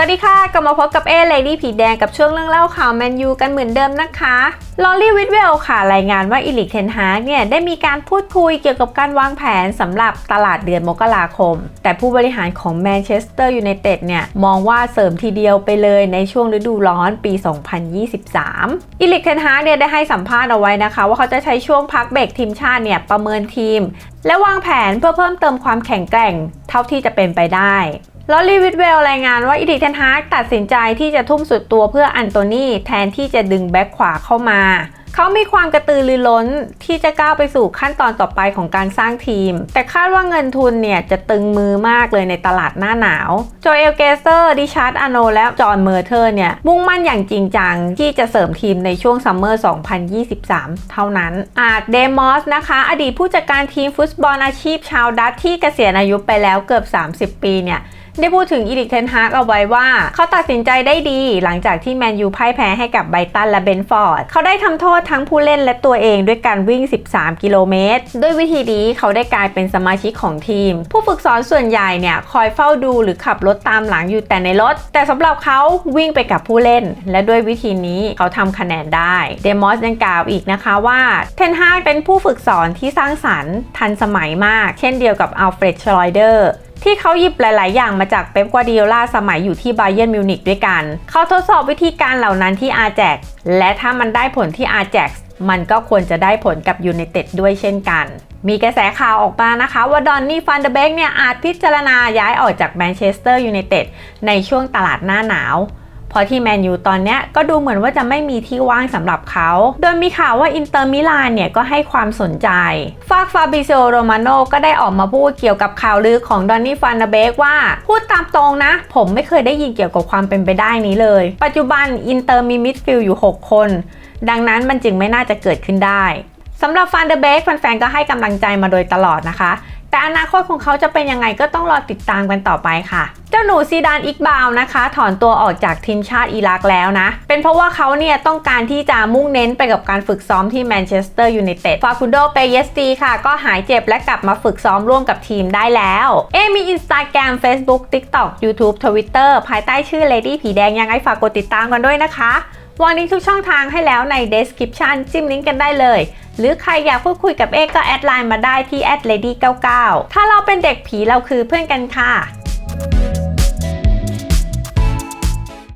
วัสดีค่ะ กลับมาพบกับเอเลดี้ผีแดงกับช่วงเรื่องเล่าข่าวแมนยูกันเหมือนเดิมนะคะลอรี่วิทเวลค่ะ รายงานว่าอิลิกเทนฮากเนี่ย ได้มีการพูดคุยเกี่ยวกับการวางแผนสำหรับตลาดเดือนมกราคม แต่ผู้บริหารของแมนเชสเตอร์ยูไนเต็ดเนี่ย มองว่าเสริมทีเดียวไปเลยในช่วงฤดูร้อนปี 2023 อิลิกเทนฮากเนี่ย ได้ให้สัมภาษณ์เอาไว้นะคะ ว่าเขาจะใช้ช่วงพักเบรกทีมชาติเนี่ยประเมินทีม และวางแผนเพื่อเพิ่มเติมความแข็งแกร่ง เท่าที่จะเป็นไปได้ ลอรีวิทเวลรายงานว่าอีดิเทนฮากตัดสินใจที่จะทุ่มสุดตัวเพื่ออันโตนี่แทนที่จะดึงแบ็คขวาเข้ามา เขามีความกระตือรือร้นที่จะก้าวไปสู่ขั้นตอนต่อไปของการสร้างทีม แต่คาดว่าเงินทุนเนี่ยจะตึงมือมากเลยในตลาดหน้าหนาว โจเอลเกเซอร์ ดิชาร์ดอโน และจอห์นเมอร์เทอร์เนี่ยมุ่งมั่นอย่างจริงจังที่จะเสริมทีมในช่วงซัมเมอร์ 2023 เท่านั้น อาร์ตเดมอสนะคะ อดีตผู้จัดการทีมฟุตบอลอาชีพชาวดัตที่เกษียณอายุไปแล้วเกือบ 30 ปีเนี่ยได้พูดถึงอีริกเทนฮากเอาไว้ว่า เขาตัดสินใจได้ดีหลังจากที่แมนยูพ่ายแพ้ให้กับไบตันและเบนฟอร์ด เขาได้ทำโทษทั้งผู้เล่นและตัวเองด้วยการวิ่ง 13 กิโลเมตร ด้วยวิธีนี้เขาได้กลายเป็นสมาชิกของทีม ผู้ฝึกสอนส่วนใหญ่เนี่ยคอยเฝ้าดูหรือขับรถตามหลังอยู่แต่ในรถ แต่สำหรับเขาวิ่งไปกับผู้เล่น และด้วยวิธีนี้เขาทำคะแนนได้เดมอสยังกล่าวอีกนะคะว่าเทนฮากเป็นผู้ฝึกสอนที่สร้างสรรค์ทันสมัยมาก เช่นเดียวกับอัลเฟรดชลอยเดอร์ ที่เขาหยิบหลาย ๆ อย่างมาจากเป๊ปกวาดิโอลาสมัยอยู่ที่บาเย r n นมิวนิกด้วยกัน เขาทดสอบวิธีการเหล่านั้นที่อาแจกและถ้ามันได้ผลที่อาแจกมันก็ควรจะได้ผลกับยูไนเต็ดด้วยเช่นกัน มีกระแสข่าวออกมานะคะว่าดอนนี่ฟันเดเบกเนี่ยอาจพิจารณาย้ายออกจากแมนเชสเตอร์ยูไนเต็ดในช่วงตลาดหน้าหนาว เพราะที่แมนยูตอนนี้ก็ดูเหมือนว่าจะไม่มีที่ว่างสำหรับเขา โดยมีข่าวว่าอินเตอร์มิลานเนี่ยก็ให้ความสนใจ ฟากฟาบิเซโรมาโนก็ได้ออกมาพูดเกี่ยวกับข่าวลือของดอนนี่ฟันเบกว่า พูดตามตรงนะ ผมไม่เคยได้ยินเกี่ยวกับความเป็นไปได้นี้เลย ปัจจุบันอินเตอร์มีมิดฟิลด์อยู่ 6 คน ดังนั้นมันจึงไม่น่าจะเกิดขึ้นได้สำหรับฟันเดอร์เบกแฟนๆก็ให้กำลังใจมาโดยตลอดนะคะ แต่อนาคตของเขาจะเป็นยังไงก็ต้องรอติดตามกันต่อไปค่ะ เจ้าหนูซีดานอิกบาวนะคะ ถอนตัวออกจากทีมชาติอิรักแล้วนะ เป็นเพราะว่าเขาเนี่ยต้องการที่จะมุ่งเน้นไปกับการฝึกซ้อมที่แมนเชสเตอร์ยูไนเต็ดฟาคุโดเปเยสตีค่ะ ก็หายเจ็บและกลับมาฝึกซ้อมร่วมกับทีมได้แล้ว เอมี Instagram Facebook TikTok YouTube Twitter ภายใต้ชื่อ Lady ผีแดงยังไงฝากกดติดตามกันด้วยนะคะ วางลิงก์ทุกช่องทางให้แล้วใน description จิ้มลิงก์กันได้เลย หรือใครอยากพูดคุยกับเอกก็แอดไลน์มาได้ที่ @lady99 ถ้าเราเป็นเด็กผีเราคือเพื่อนกันค่ะ